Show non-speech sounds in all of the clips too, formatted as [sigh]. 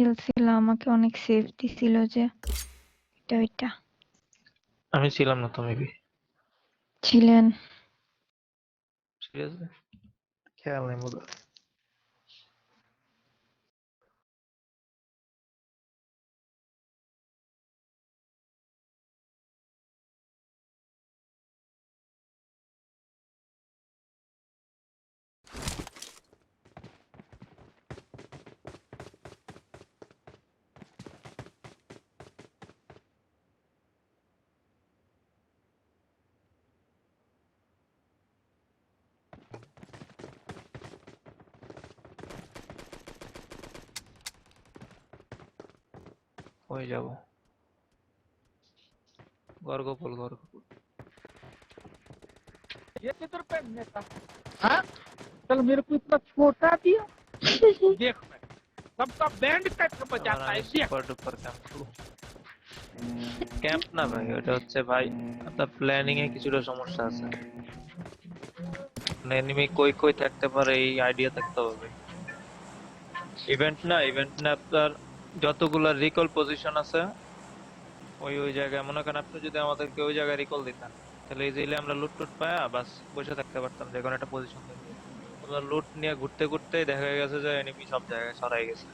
খেলছিল আমাকে অনেক সেফ দিছিল যে এটা ওইটা। আমি ছিলাম না তো মেবি ছিলেন। সিরিয়াসলি খেয়াল নেই বোধ কই যাব গর্গপুল গর্গপুল ये किधर पहनने का हाँ चल मेरे को इतना छोटा दिया देख मैं सबका बैंड कैसे बजाता है देख সুপার ডুপার ক্যাম্প ক্যাম্প না ভাই ওটা হচ্ছে ভাই আপনার প্ল্যানিং এ কিছুটা সমস্যা আছে এনিমি কই কই থাকতে পারে এই আইডিয়া থাকতে হবে ইভেন্ট না ইভেন্ট না আপনার যতগুলো রিকল পজিশন আছে ওই ওই জায়গায় মনে করেন আপনি যদি আমাদেরকে ওই জায়গায় রিকল দিতেন তাহলে যে আমরা লুট টুট পায়া বাস বসে থাকতে পারতাম যে কোনো একটা পজিশন থেকে লুট নিয়ে ঘুরতে ঘুরতে দেখা গেছে যে এনিমি সব জায়গায় সরাই গেছে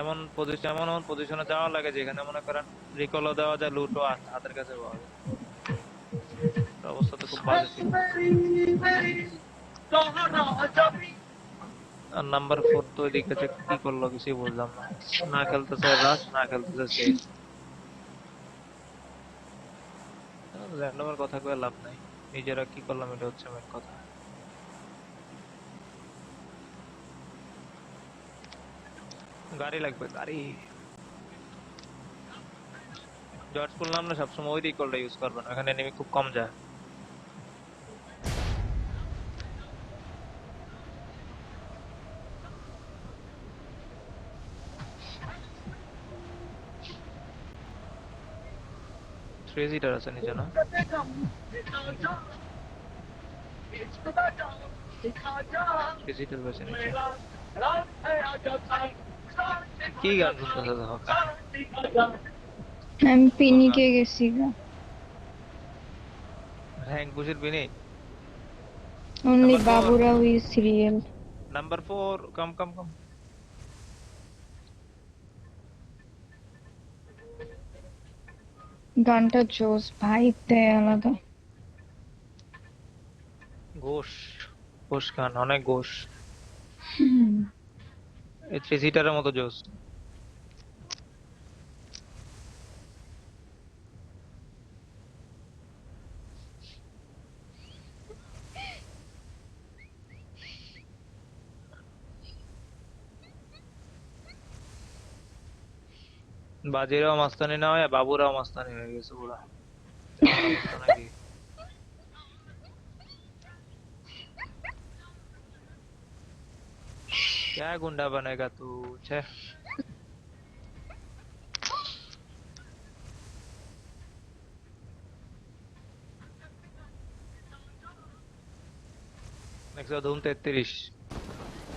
এমন পজিশন এমন এমন পজিশনে যাওয়া লাগে যেখানে মনে করেন রিকলও দেওয়া যায় লুটও হাতের কাছে পাওয়া যায় অবস্থা তো খুব বাজে ছিল আর নাম্বার ফোর তো ওইদিকে যে কি করল কিছুই বুঝলাম না। না খেলতেছে রাশ না খেলতেছে সেই র্যান্ডমের কথা কয়ে লাভ নাই। নিজেরা কি করলাম এটা হচ্ছে মেন কথা। গাড়ি লাগবে, গাড়ি। জর্জ করলাম না, সবসময় ওই রিকলটা ইউজ করবেন এখানে এনিমি খুব কম যায়। থ্রি সিটার আছে নিচে না থ্রি সিটার বেছে নিচে কি গান শুনতেছে দেখো আমি পিনিকে গেছি গা হ্যাং বুঝির বিনি only Number four. Baburao is real number four কম কম গানটা জোস ভাই দেয় আলাদা। ঘোষ ঘোষ গান অনেক ঘোষ। থ্রি সিটারের মতো জোস বাজিরাও মাস্তানি না হয় বাবুরাও মাস্তানি হয়ে গেছে পুরা এমন অবস্থা নাকি क्या गुंडा बनेगा तू छे একশো ধুম তেত্রিশ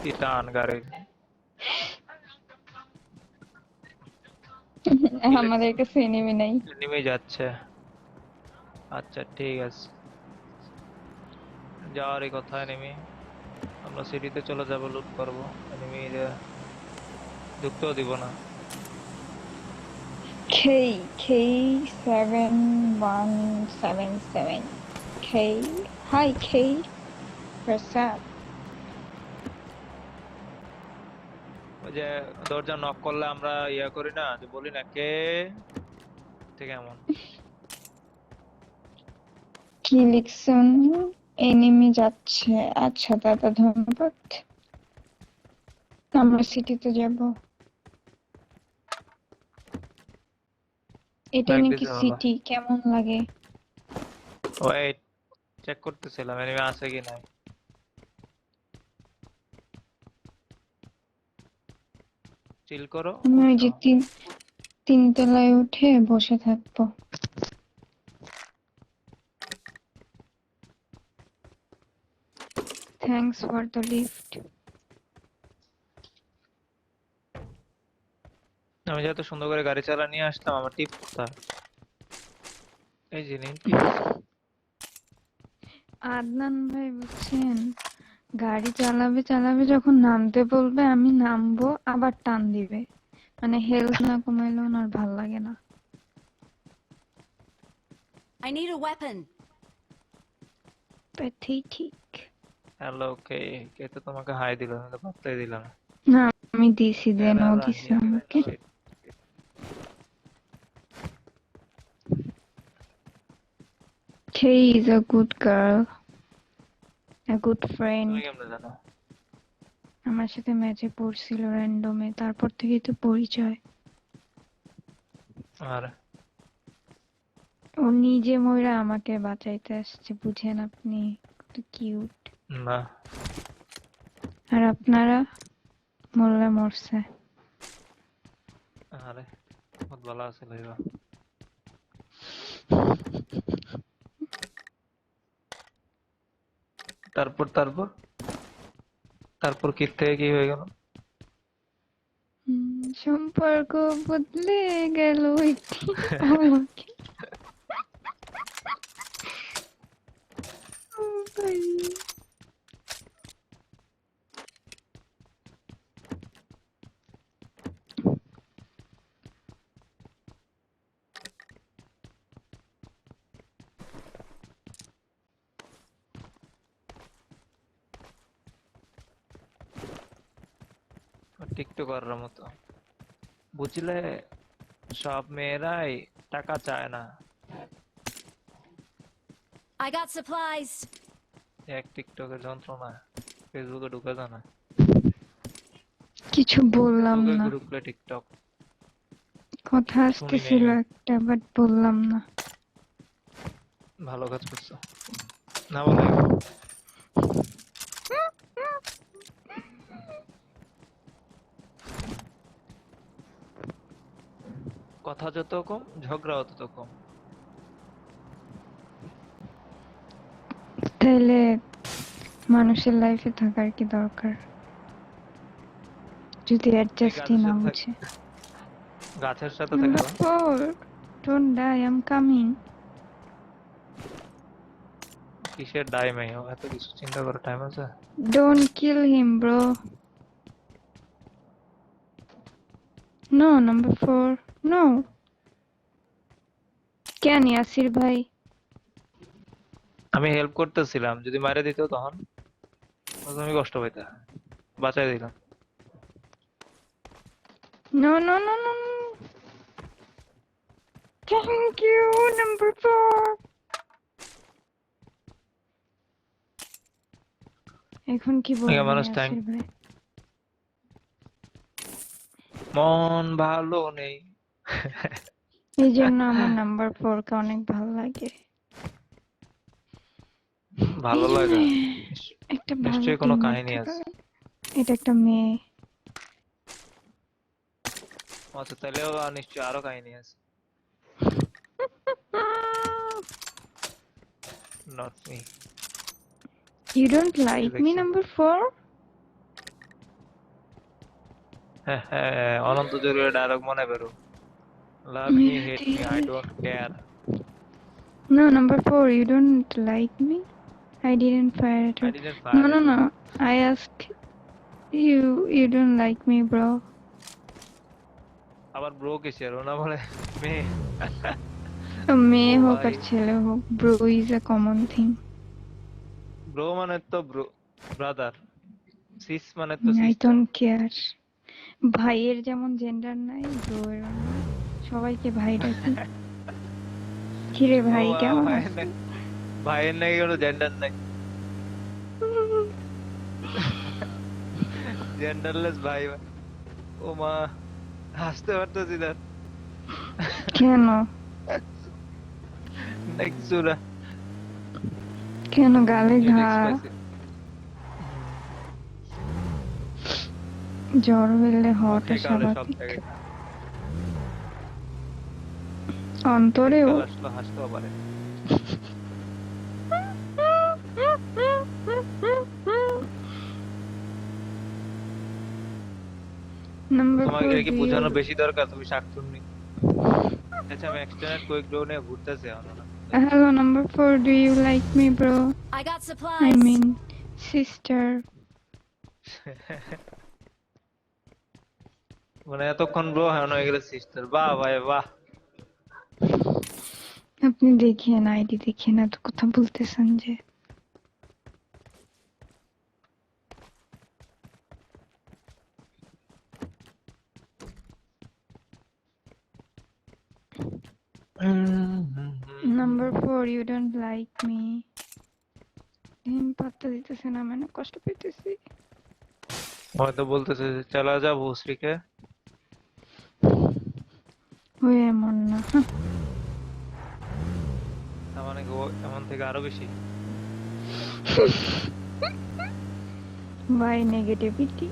তিতান গাড়ি আমাদের কাছে এনিমি নাই। নেমে যাচ্ছে। আচ্ছা ঠিক আছে। যাওয়ারই কথা নেমে আমরা সিটিতে চলে যাব লুট করব। এনিমি ঢুকতেও দিব না। K K seven one seven seven K Hi K What's up? যে দরজা নক করলে আমরা ইয়া করি না যে বলি না কে ঠিক এমন। কি লিখছেন? এনিমি যাচ্ছে। আচ্ছা দাদা ধন্যবাদ। আমরা সিটিতে যাব। এটা নাকি সিটি কেমন লাগে? ওয়েট চেক করতেছিলাম এনিমি আছে কি নাই? চিল করো আমি ওই যে তিন তিনতলায় উঠে বসে থাকব। থ্যাঙ্কস ফর দ্য লিফট আমি যত সুন্দর করে গাড়ি চালা নিয়ে আসতাম আমার টিপ কোথায়? এই যে নিন আদনান ভাই বুঝছেন গাড়ি চালাবে চালাবে যখন নামতে বলবে আমি নামবো আবার টান দিবে মানে হেলথ না কমাইলে ওনার ভালো লাগে না I need a weapon. Pathetic hello কে কে তো তোমাকে হাই দিল আমি তো পাত্তাই দিলাম না না আমি দিছি দেন ও Hello, দিছে আমাকে Shit. She is a good girl. A good friend. আমার সাথে ম্যাচে পড়ছিল র্যান্ডমে তারপর থেকেই তো পরিচয়। আর? ও নিজে ময়রা আমাকে বাঁচাইতে আসছে বুঝেন আপনি? কত কিউট না। আর আপনারা? মরলে মরছে। আরে বহুত ভালো আছে লইবা [laughs] তারপর তারপর? তারপর কি থেকে কি হয়ে গেল? হুম, সম্পর্ক বদলে গেল একটি আমাকে। [laughs] ভাই মতো বুঝলে সব মেয়েরাই টাকা চায় না। I got supplies. এক টিকটকের যন্ত্রণা ফেসবুকে ঢুকে যায় না। কিছু বললাম না। ঢুকলে টিকটক। কথা আসতেছিল একটা বাট বললাম না। ভালো কাজ করছ। না বলে। কথা যত কম ঝগড়াও তত কম। তাহলে মানুষের লাইফে থাকার কি দরকার? যদি অ্যাডজাস্টই না হচ্ছে। গাছের সাথে থাকা don't die I am coming কিসের ডাই মাই এত কিছু চিন্তা করার টাইম আছে? Don't kill him bro no number 4 no কেন ইয়াসির ভাই? আমি হেল্প করতেছিলাম যদি মারে দিত তখন। আমি কষ্ট পাইতাম বাঁচাই দিলাম no no no no thank you number 4 এখন কি বলব মানুষ থ্যাংক মন ভালো নেই। এই জন্য আমার নাম্বার ফোর কে অনেক ভালো লাগে। ভালো লাগে? একটা নিশ্চয়ই কোনো কাহিনী আছে। এটা একটা মেয়ে। আচ্ছা তাহলেও নিশ্চয়ই আরও কাহিনী আছে। Not me You don't like me, number four? হ্যাঁ হ্যাঁ অনন্ত জরুরি ডায়লগ মনে বেরো love me, hate me I don't care No, number four, you don't like me? I didn't fire at all. Didn't No, no, no. I asked you, you don't like me, bro. আবার bro কিসের ওনা বলে মেয়ে [laughs] তো মেয়ে হোক আর। ছেলে হোক bro is a common thing bro মানে তো ব্রো ব্রাদার সিস মানে তো আই ডোন্ট কেয়ার ভাইয়ের যেমন জেন্ডার নাই ব্রো এর সবাইকে ভাই ডাকি কিরে ভাই কেমন? ভাইয়ের নাকি কোনো জেন্ডার নাই। জেন্ডারলেস ভাই ও মা হাসতে পারতেছি না। কেন? নেক্সট সুরা। কেন গালে ঘা? জ্বর হইলে হওয়াটা স্বাভাবিক থেকে অন্তরেও হাসতেও পারে Number তোমাকে কি বোঝানো. বেশি দরকার তুমি শাকচুন্নি আচ্ছা আমি এক্সটেন্ডেড কুইক ড্রো নিয়ে ঘুরতেছি Hello, number four, do you like me, bro? I got I supplies. mean, sister. [laughs] মানে এতক্ষণ ব্রো হ্যাঁ হয়ে গেলে সিস্টার বাহ ভাই বাহ আপনি দেখিয়েন আইডি দেখিয়ে না তো কথা বলতেছেন যে। Number four you don't like me পাত্তা দিতেছে না মানে কষ্ট পেতেছি। হয়তো বলতেছে যে চলা যা ভোসরিকে ওই এমন না। এমন থেকে আরও বেশি? Why নেগেটিভিটি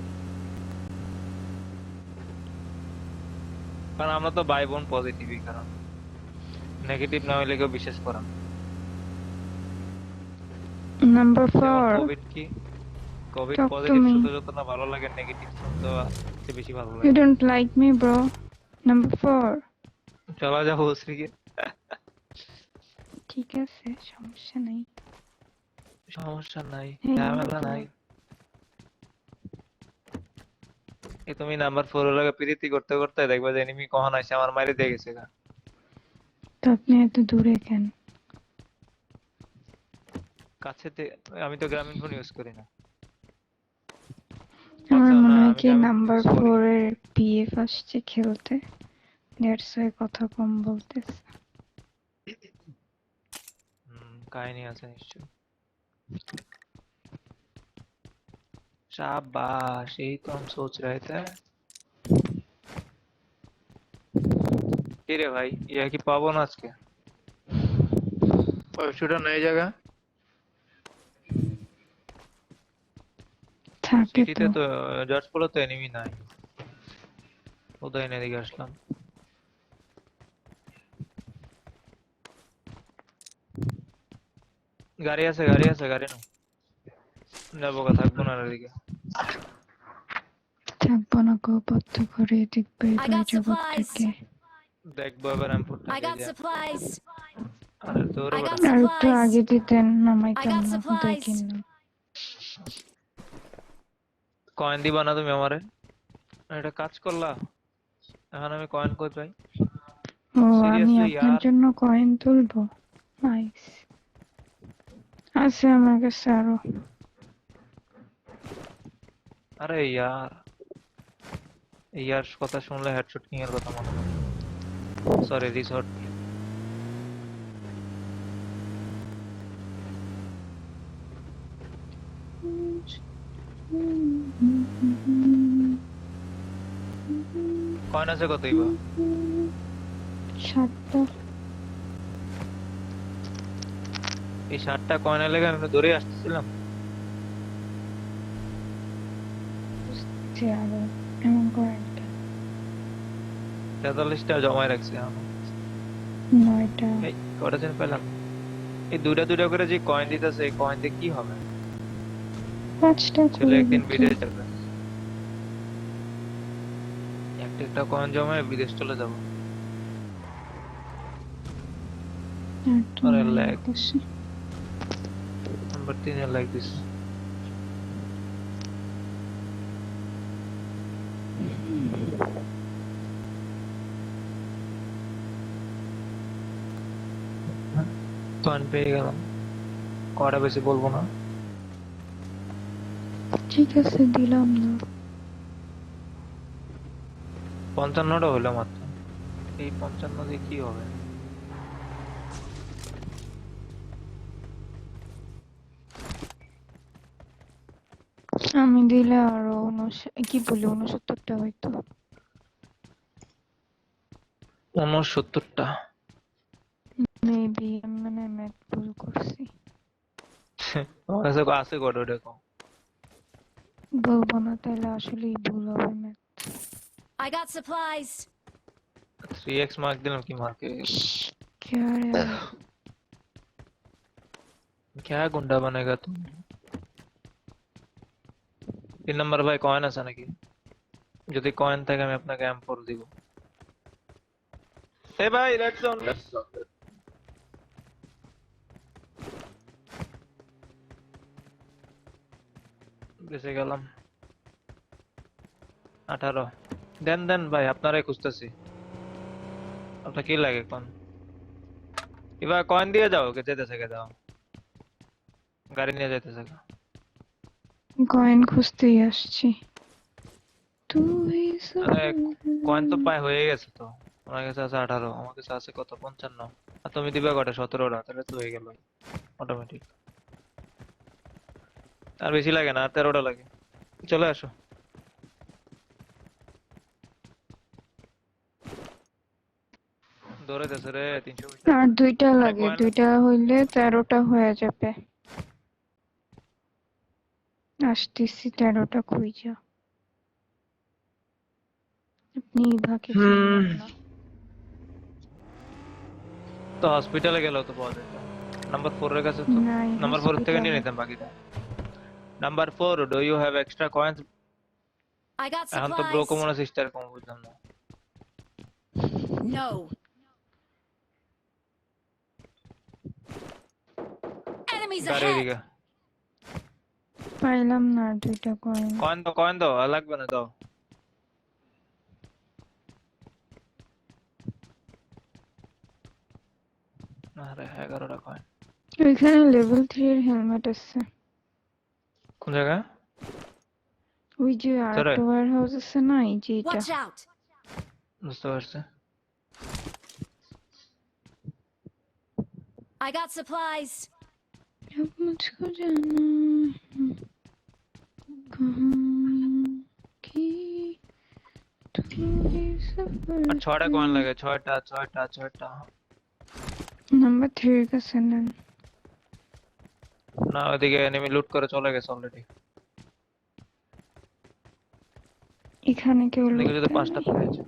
কারণ আমরা তো ভাই বোন পজিটিভই কারণ নেগেটিভ না হইলে কেউ বিশ্বাস করে না। নাম্বার ফোর কোভিড কি? Covid positive. শুনতে যত না ভালো লাগে নেগেটিভ শুনতে বেশি ভালো ইউ লাগে। Don't like me bro number four চলা যা ভোসরিকে ঠিক আছে সমস্যা নেই। সমস্যা নাই ঝামেলা নাই। এই তুমি নাম্বার ফোর লাগে প্রীতি করতে করতে দেখবা যে এনিমি কখন আসে আমার মারি দিয়ে গেছে গা। তো আপনি এত দূরে কেন? কাছে আমি তো গ্রামীণ ফোন ইউজ করি না। আমার আচ্ছা, মনে হয় কি নাম্বার use করি। ফোর এর পিএফ আসছে খেলতে। দ্যাটস ওয়াই কথা কম বলতেছে। কাহিনী আছে নিশ্চয় शाबाश यही तो हम सोच रहे थे কি রে ভাই ইয়া কি পাবো না আজকে পয়সাটা নেই জায়গা থাকে সিটিতে তো তো জর্জ পোলো তো এনিমি নাই উদয় এদিকে আসলাম গাড়ি আছে গাড়ি আছে গাড়ি নাও। যাব গা থাকব না আর এদিকে। থাকব না গো বদ্ধ করে দেখবে I got জগৎ supplies. থেকে। দেখব এবার আমি ফুটটা I got supplies. আরে তোর আর একটু supplies. আগে দিতেন না supplies. দেখেন না। কয়েন দিবা না তুমি আমারে? এটা কাজ করলা? এখন আমি কয়েন কই পাই? ও আমি আপনার জন্য কয়েন তুলবো? নাইস আছে আমার কাছে আরও আরে ইয়ার ইয়ার কথা শুনলে হেডশট কিং এর কথা মনে সরি রিসর্ট কয়েন আছে কত ইবা? সাতটা। এই ষাটটা কয়েনের লেগে আমি ধরে আসতেছিলাম। এমন কয়েনটা তেতাল্লিশটা জমায় রাখছি এখন নয়টা। কটা যেন পেলাম। এই দুইটা দুইটা করে যে কয়েন দিতেছে এই কয়েন দিয়ে কি হবে? পাঁচটা একদিন বিদেশ যাবে। একটা একটা কয়েন জমায় বিদেশ চলে যাব। আরে নয় নাম্বার তিনে লাইক দিস পেয়ে গেলাম। কটা বেশি বলব না? ঠিক আছে দিলাম না। পঞ্চান্নটা হলো মাত্র। এই পঞ্চান্ন দিয়ে কি হবে আমি দিলে আরো উনস- কি বলি উনসত্তরটা হয়তো উনসত্তরটা মেবি আমি মানে ম্যাথ ভুল করছি তোমার কাছে আছে কটা ওটা কম বলবো না তাহলে আসলেই ভুল হবে math I got supplies. Three X mark দিলাম কি মার্কে क्या रे क्या गुंडा बनेगा तुम তিন নম্বর ভাই কয়েন আছে নাকি? যদি কয়েন থাকে আমি আপনাকে এম ফোর দিব। এ ভাই লেটস অন বেঁচে গেলাম। আঠারো। দেন দেন ভাই আপনারাই খুঁজতেছি। আপনার কি লাগে কোন এবার কয়েন দিয়ে যাও যেতে থেকে দাও গাড়ি নিয়ে যেতে থেকে। কয়েন খুঁজতেই আসছি। তুই আরে কয়েন তো প্রায় হয়ে গেছে তো। আমার কাছে আছে আঠারো আমার কাছে আছে কত? পঞ্চান্ন। আর তুমি দিবে কটা? সতেরোটা তাহলে তো হয়ে গেল। অটোমেটিক আর বেশি লাগে না আর তেরোটা লাগে। চলে আসো। দৌড়াইতেছে রে তিনশো আর দুইটা লাগে দুইটা হইলে তেরোটা হয়ে যাবে। আসতেছি তেরোটা খুঁজা আপনি হুম। তো হসপিটালে গেল তো পাওয়া যেত নাম্বার ফোর এর কাছে তো। নাম্বার ফোর থেকে নিয়ে নিতাম বাকিটা number four do you have extra coins এখন তো ব্রো supplies. কমন সিস্টার কম বুঝলাম না। গাড়ি ahead. এদিকে। পাইলাম না দুইটা কয়েন কয়েন দাও কয়েন দাও লাগবে না দাও আরে 11টা কয়েন এখানে লেভেল 3 এর হেলমেট আছে কোন জায়গা ওই যে আর্ট ওয়ার হাউস আছে না এই যে এটা বুঝতে পারছি I got supplies. Yapma çıkacağım. जाना है कहाँ की तू ही सफर আর ছয়টা কয়েন লাগে ছয়টা ছয়টা ছয়টা নাম্বার থ্রির কাছে নেন না ওইদিকে এনিমি লুট করে চলে গেছে অলরেডি এখানে কেউ ওদিকে যদি লুটতে পাঁচটা নেই। পেয়েছে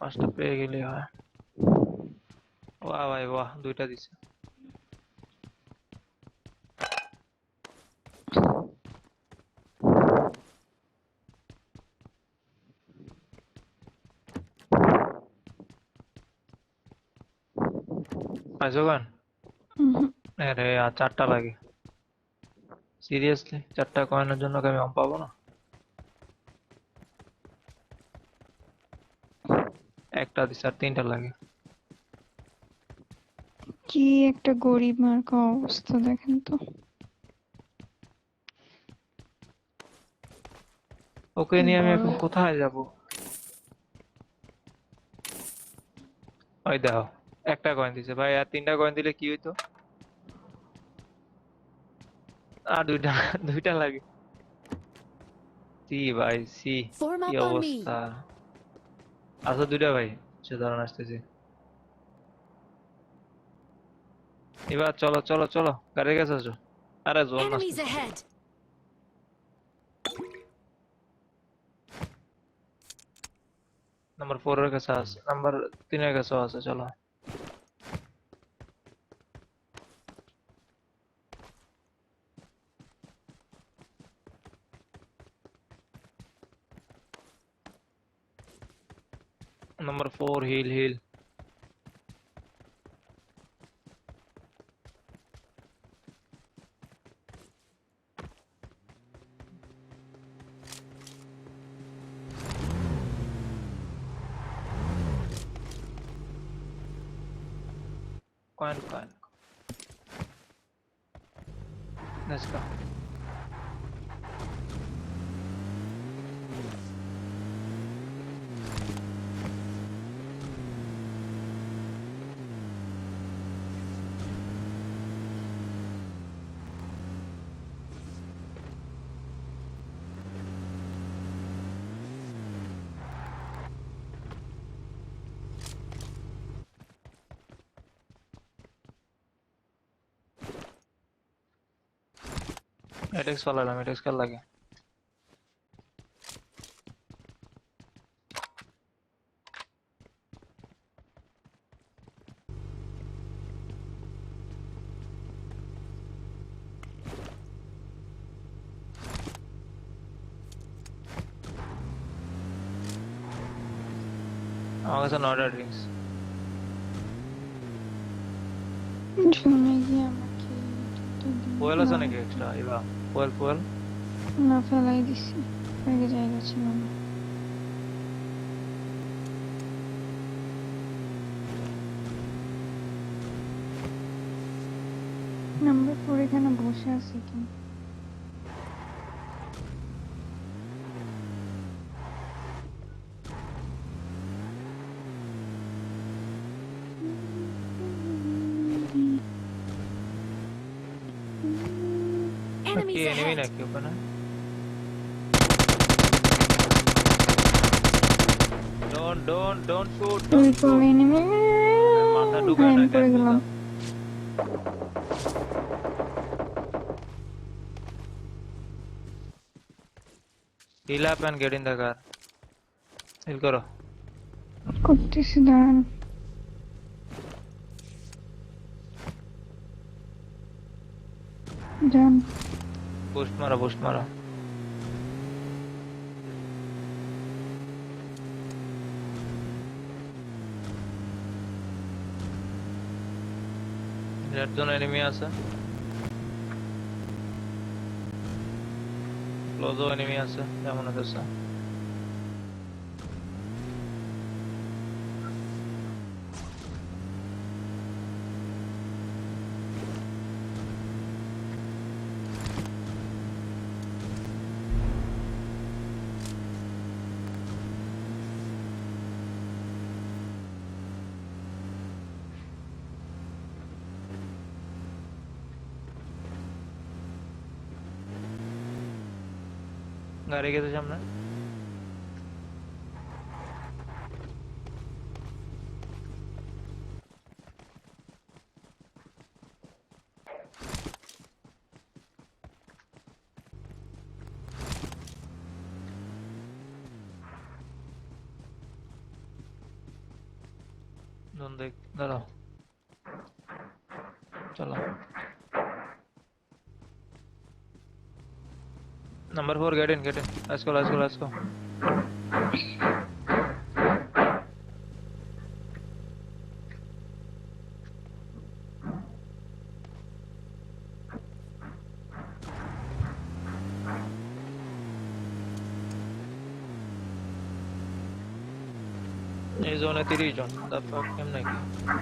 পাঁচটা পেয়ে গেলে হয় বাহ ভাই বাহ দুইটা দিছে পাইছো গান আরে আর চারটা লাগে। সিরিয়াসলি চারটা কয়েনের জন্য আমি আম পাবো না? একটা দিছে আর তিনটা লাগে। কি একটা গরিব মার্কা অবস্থা দেখেন তো। ওকে নিয়ে আমি এখন কোথায় যাব? ওই দেখো। একটা কয়েন দিছে। ভাই আর তিনটা কয়েন দিলে কি হইতো? আর দুইটা দুইটা লাগে। সি ভাই সি। Form কি up on me. অবস্থা? আচ্ছা দুইটা ভাই সে ধরন আসতেছি। এবার চলো চলো চলো গাড়ির কাছে আসো। আরে zone Enemies ahead. Number four এর কাছে আছে নাম্বার তিনের কাছেও আছে চলো। নাম্বার ফোর হিল হিল मेटेक्स वाला ला मेटेक्स का लगे आगे से नॉट ड्रिंक्स ड्रिंक्स ಹೋಗಲ್ಲ ಸನಗೆ ಎಕ್ಸ್ಟ್ರಾ ಇಲ್ಲ পোয়েল পোয়েল না, ফেলাই দিছি। আগে জায়গা ছিল না। নাম্বার ফোর এখানে বসে আছে কি? কি Enemies এনিমি ahead. নাকি ওখানে ডোন্ট ডোন্ট ডোন্ট শুট তুই করলে এনিমি মাথা ঢুকে হ্যাঁ না আমি পড়ে গেলাম Heal up and get in the car. Heal করো করতেছি দাঁড়ান যান বুস্ট মারো বুস্ট মারো রেড জোন এনিমি আছে ক্লোজও এনিমি আছে যেমন আছে গাড়ি গেছে সামনে জোন দেখ Number four, get in, get in. Let's go, let's go, let's go. এই জোনে তিরিশ জন তারপর কেমন কি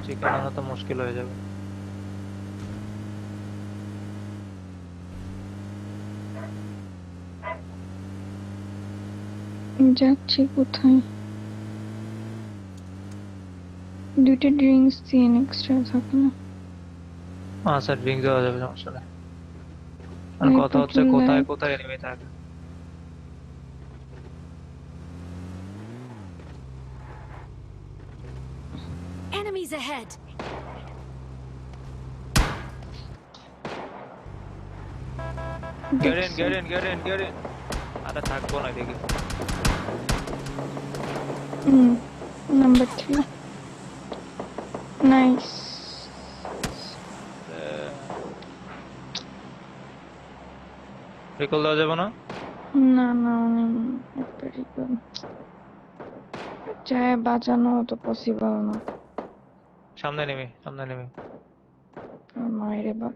চিকেন আনা তো মুশকিল হয়ে যাবে যাচ্ছি কোথায়? দুটো ড্রিঙ্কস দিয়ে এক্সট্রা থাকে না? আচ্ছা ড্রিঙ্ক দেওয়া যাবে সমস্যা নেই। আর কথা হচ্ছে কোথায় কোথায় এনিমি থাকে Enemies ahead. Get in get in get in get in আরে থাকব না দেখি নাম্বার থ্রি নাইস রিকল দেওয়া যাবে না? না না একবারই করুন। চায় বাঁচানো তো পসিবল না। সামনে নেমে সামনে নেমে। মায়েরে বা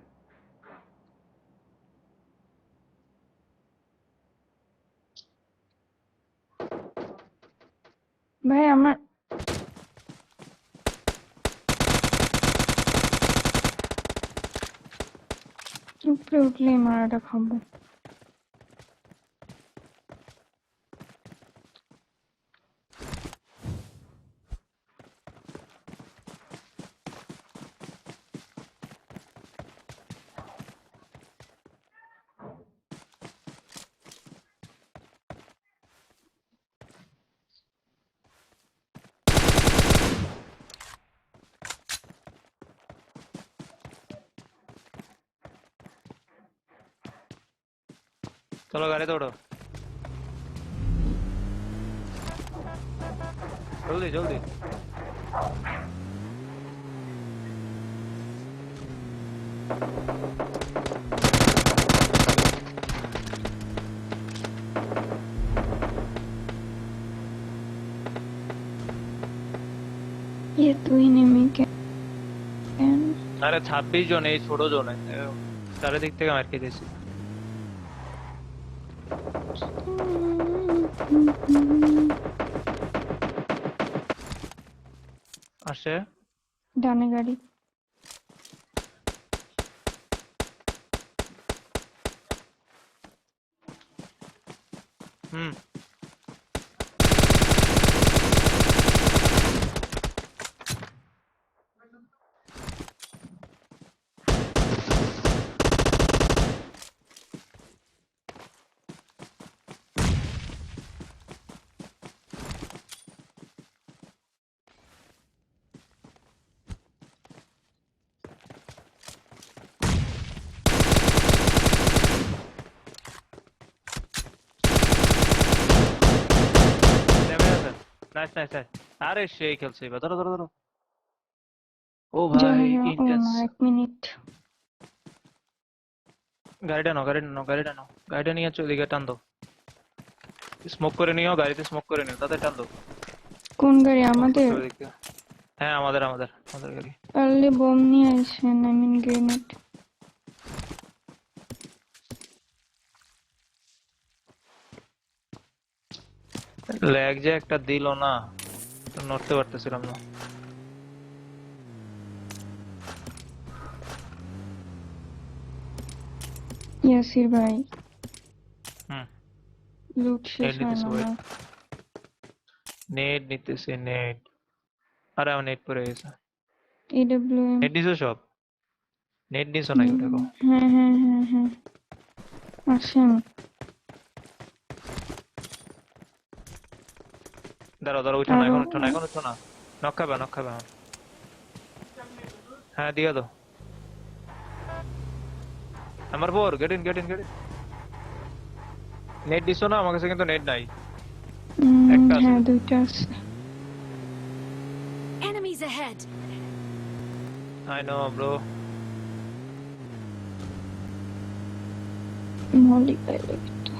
ভাই আমার উপরে উঠলেই মারাটা খাব। চলো গাড়িতে ওঠো জলদি জলদি ये তুই নেমে কেন আরে ছাব্বিশ জন এই ছোট জনে চারিদিক থেকে মার খেয়েছি আসে। ডানে গাড়ি হুম নেমে আছে নাইস নাইস নাইস আরে সেই খেলছে এবার ধরো ধরো ধরো। ও ভাই ইন্টেন্স। এক মিনিট। গাড়িটা নাও গাড়িটা নাও গাড়িটা নাও। গাড়িটা নিয়ে চলে দিকে টান দাও। স্মোক করে নিও গাড়িতে স্মোক করে নিও তাতে টান দাও। কোন গাড়ি আমাদের? হ্যাঁ আমাদের আমাদের আমাদের গাড়ি। পারলে বোম নিয়ে আসেন আই মিন গ্রেনেড ল্যাগ যে একটা দিল না নড়তে পারতেছিলাম না। ইয়াসির ভাই হুম। লুট শেষ। নেট নিতেছে নেট আরে আমার নেট পড়ে গেছে। নেট নিছো সব? নেট নিছো নাকি কও? হ্যাঁ হ্যাঁ হ্যাঁ হ্যাঁ। আসেন। দাঁড়াও দাঁড়াও উঠো না এখন আরো- উঠো না এখন উঠো না। নক খাবে নক খাবে। এখন। হ্যাঁ দিয়ে দাও। আমার bore get in get in get in net দিছো না? আমার কাছে কিন্তু নেট নাই। উম, একটা আছে। হ্যাঁ দুইটা আছে। Enemies ahead! I know bro Moli পাইলে একটু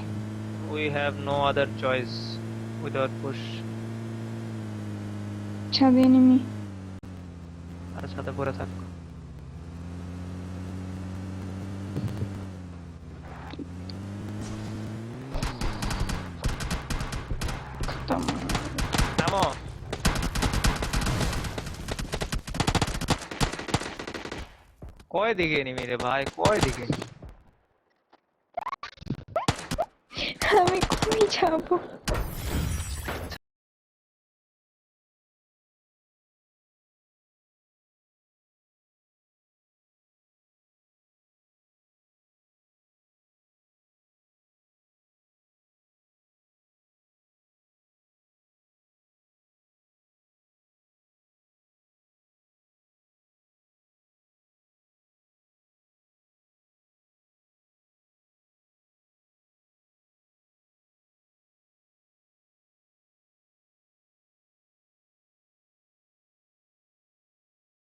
we have no other choice without push ছাদে নেমি আর সাথে পরে থাক। কয় দিকে রে ভাই? কয় দিকে? আমি কই যাব